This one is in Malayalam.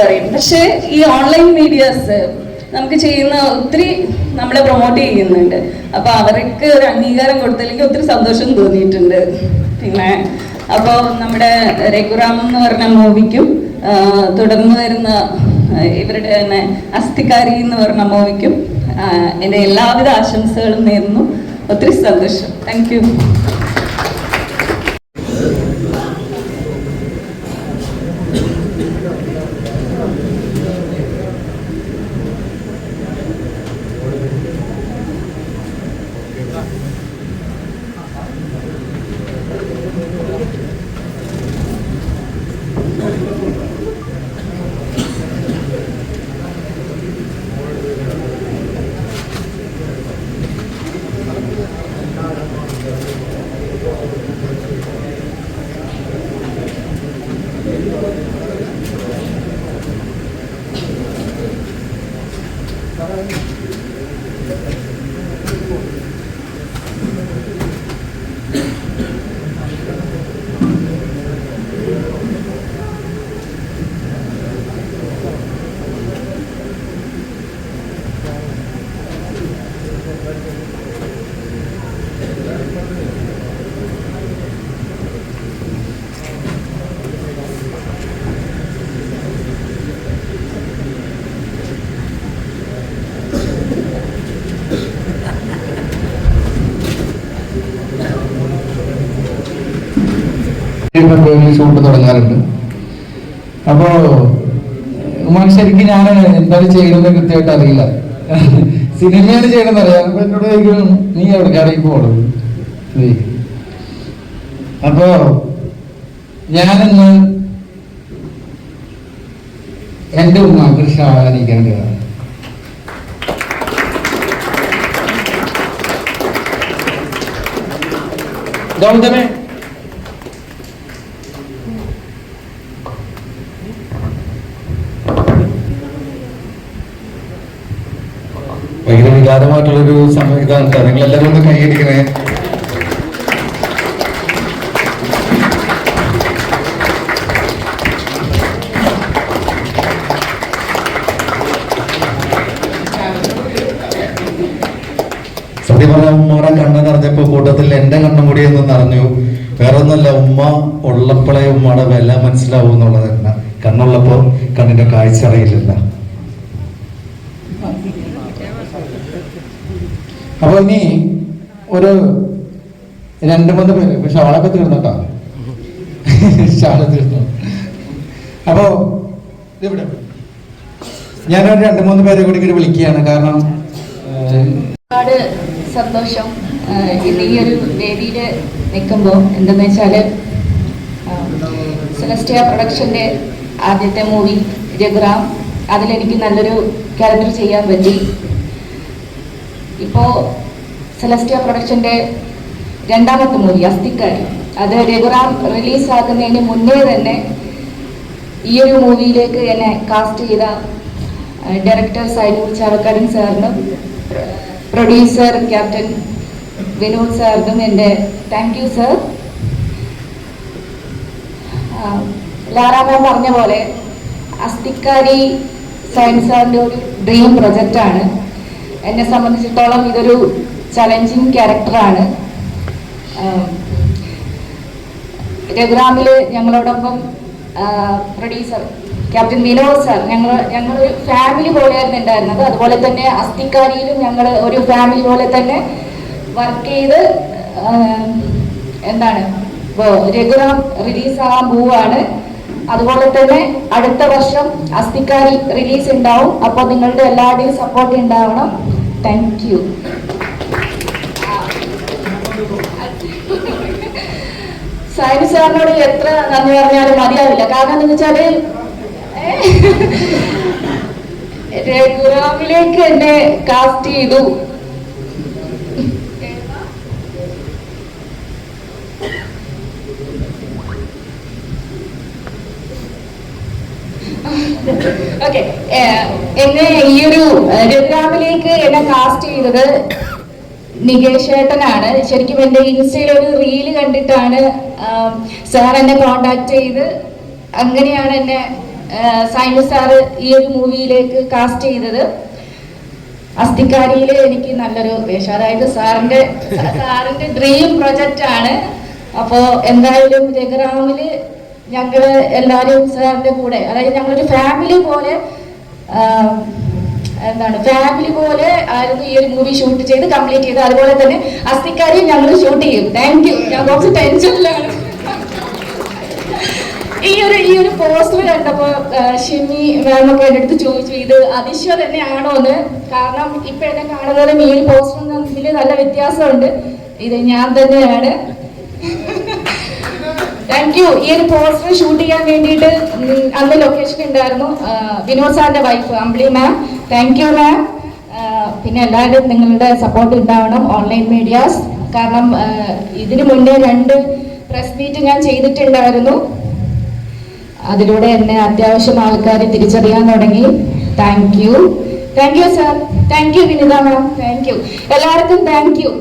പറയും. പക്ഷെ ഈ ഓൺലൈൻ മീഡിയാസ് നമുക്ക് ചെയ്യുന്ന ഒത്തിരി നമ്മളെ പ്രൊമോട്ട് ചെയ്യുന്നുണ്ട്. അപ്പൊ അവർക്ക് ഒരു അംഗീകാരം കൊടുത്തില്ലെങ്കിൽ ഒത്തിരി സന്തോഷം തോന്നിയിട്ടുണ്ട്. പിന്നെ അപ്പോൾ നമ്മുടെ രഘുറാം എന്ന് പറഞ്ഞ മൂവിക്കും തുടർന്ന് വരുന്ന ഇവരുടെ തന്നെ അസ്ഥിക്കാരി എന്ന് പറഞ്ഞ മൂവിക്കും എന്റെ എല്ലാവിധ ആശംസകളും നേരുന്നു. ഒത്തിരി സന്തോഷം. താങ്ക് യു ഫെബ്രുവരിയിൽ ഷൂട്ട് തുടങ്ങാറുണ്ട്. അപ്പോ മനുഷ്യർക്ക് ഞാൻ എന്താണ് ചെയ്യുന്നത് കൃത്യമായിട്ട് അറിയില്ല. സിനിമയാണ് ചെയ്യണമെന്ന് അറിയാം. അപ്പൊ എന്നോട് ചോദിക്കും നീ എവിടെ പോണത് ചോദിക്കും. അപ്പോ ഞാനിന്ന് എന്റെ ഉമ്മാക്ക് കയറാം ഗൗതമേ ഭയങ്കര വികാരമായിട്ടുള്ളൊരു സമയം ഇതാണ്. നിങ്ങളെല്ലാവരും ഒന്ന് കൈയടിക്കണേ. സത്യം പറഞ്ഞ ഉമ്മയുടെ കണ്ണ് നിറഞ്ഞപ്പോ കൂട്ടത്തിൽ എന്റെ കണ്ണും കൂടി എന്ന് നിറഞ്ഞു. വേറെ ഒന്നല്ല ഉമ്മ ഉള്ളപ്പോഴേ ഉമ്മയുടെ വില മനസ്സിലാവും എന്നുള്ളത് കണ്ണുള്ളപ്പോ കണ്ണിന്റെ കാഴ്ച അറിയില്ലല്ലോ അപ്പൊ ഇനി ഒരു രണ്ട് മൂന്ന് പേര് പക്ഷെ അവളൊക്കെ തീർന്നട്ടോ. ഷാൾ തീർന്നു. അപ്പോ ഇവിടെ ഞാനൊരു രണ്ട് മൂന്ന് പേരെ കൂടി ഇങ്ങനെ വിളിക്കുകയാണ്. കാരണം ഒരുപാട് സന്തോഷം. ഇന്ന് ഈ ഒരു വേദിയിൽ നിൽക്കുമ്പോൾ എന്തെന്ന് വെച്ചാൽ സെലസ്റ്റിയ പ്രൊഡക്ഷന്റെ ആദ്യത്തെ മൂവി രഘുറാം അതിലെനിക്ക് നല്ലൊരു ക്യാരക്ടർ ചെയ്യാൻ പറ്റി. ഇപ്പോൾ സെലസ്റ്റിയ പ്രൊഡക്ഷന്റെ രണ്ടാമത്തെ മൂവി അസ്ഥിക്കാരി. അത് രഘുറാം റിലീസാകുന്നതിന് മുന്നേ തന്നെ ഈ ഒരു മൂവിയിലേക്ക് എന്നെ കാസ്റ്റ് ചെയ്ത ഡയറക്ടർ സൈനൂർ ചാവക്കാടൻ സാറിനും പ്രൊഡ്യൂസർ ക്യാപ്റ്റൻ വിനോദ് സാറിനും എന്റെ താങ്ക് യു സർ ലാറാമാൻ പറഞ്ഞ പോലെ അസ്തിക്കാരി സയൻസ് സാറിന്റെ ഒരു ഡ്രീം പ്രൊജക്റ്റാണ് എന്നെ സംബന്ധിച്ചിടത്തോളം ഇതൊരു ചലഞ്ചിങ് ക്യാരക്ടറാണ് രഘുറാമിൽ ഞങ്ങളോടൊപ്പം പ്രൊഡ്യൂസർ ക്യാപ്റ്റൻ വിനോദ് സാർ ഞങ്ങൾ ഒരു ഫാമിലി പോലെയായിരുന്നു ഉണ്ടായിരുന്നത്. അതുപോലെ തന്നെ അസ്ഥിക്കാരിയിലും ഞങ്ങൾ ഒരു ഫാമിലി പോലെ തന്നെ വർക്ക് ചെയ്ത് എന്താണ് ഇപ്പോൾ രഘുറാം റിലീസാകാൻ പോവുകയാണ്. അതുപോലെ തന്നെ അടുത്ത വർഷം അസ്ഥിക്കാരി റിലീസ് ഉണ്ടാവും. അപ്പോൾ നിങ്ങളുടെ എല്ലാവരുടെയും സപ്പോർട്ട് ഉണ്ടാവണം. താങ്ക് യു സൈനു സാറിനോട് എത്ര നന്ദി പറഞ്ഞാലും മതിയാവില്ല. കാരണം എന്ന് വെച്ചാൽ രഘുറാമിലേക്ക് എന്നെ കാസ്റ്റ് ചെയ്തു. എന്നെ ഈ ഒരു ഗ്രാമിലേക്ക് എന്നെ കാസ്റ്റ് ചെയ്തത് നികേഷേട്ടനാണ് ശരിക്കും എന്റെ ഇൻസ്റ്റയിൽ ഒരു റീൽ കണ്ടിട്ടാണ് സാർ എന്നെ കോണ്ടാക്ട് ചെയ്ത് അങ്ങനെയാണ് എന്നെ സൈനു സാറ് ഈ ഒരു മൂവിയിലേക്ക് കാസ്റ്റ് ചെയ്തത്. അസ്ഥിക്കാരിയിൽ എനിക്ക് നല്ലൊരു വേഷം. അതായത് സാറിന്റെ സാറിന്റെ ഡ്രീം പ്രൊജക്റ്റ് ആണ്. അപ്പോ എന്തായാലും രഘുറാമിൽ ഞങ്ങൾ എല്ലാവരും സാറിന്റെ കൂടെ അതായത് ഞങ്ങളൊരു ഫാമിലി പോലെ എന്താണ് ഫാമിലി പോലെ ആയിരുന്നു ഈ ഒരു മൂവി ഷൂട്ട് ചെയ്ത് കംപ്ലീറ്റ് ചെയ്ത് അതുപോലെ തന്നെ അസ്ഥിക്കാരിയും ഞങ്ങൾ ഷൂട്ട് ചെയ്യും. താങ്ക് യു ഞാൻ കുറച്ച് ടെൻഷനിലാണ് ഈ ഒരു ഈ ഒരു പോസ്റ്റർ കണ്ടപ്പോ ഷിമി മാമൊക്കെ എന്റെ അടുത്ത് ചോദിച്ചു ഇത് അതിശ തന്നെയാണോ എന്ന്? കാരണം ഇപ്പൊ എന്നെ കാണുന്നതും ഈ ഒരു തമ്മിൽ നല്ല വ്യത്യാസമുണ്ട്. ഇത് ഞാൻ തന്നെയാണ്. താങ്ക് യു ഈ ഒരു പോസ്റ്റർ ഷൂട്ട് ചെയ്യാൻ വേണ്ടിയിട്ട് അന്ന് ലൊക്കേഷൻ ഉണ്ടായിരുന്നു. വിനോദ് സാറിന്റെ wife Ambili ma'am thank you ma'am പിന്നെ എല്ലാവരും നിങ്ങളുടെ സപ്പോർട്ട് ഉണ്ടാവണം. ഓൺലൈൻ മീഡിയാസ് കാരണം ഇതിനു മുന്നേ രണ്ട് പ്രസ് മീറ്റ് ഞാൻ ചെയ്തിട്ടുണ്ടായിരുന്നു. അതിലൂടെ എന്നെ അത്യാവശ്യം ആൾക്കാർ തിരിച്ചറിയാൻ തുടങ്ങി. Thank you thank you sir thank you Vinitha ma'am thank you എല്ലാവർക്കും താങ്ക് യു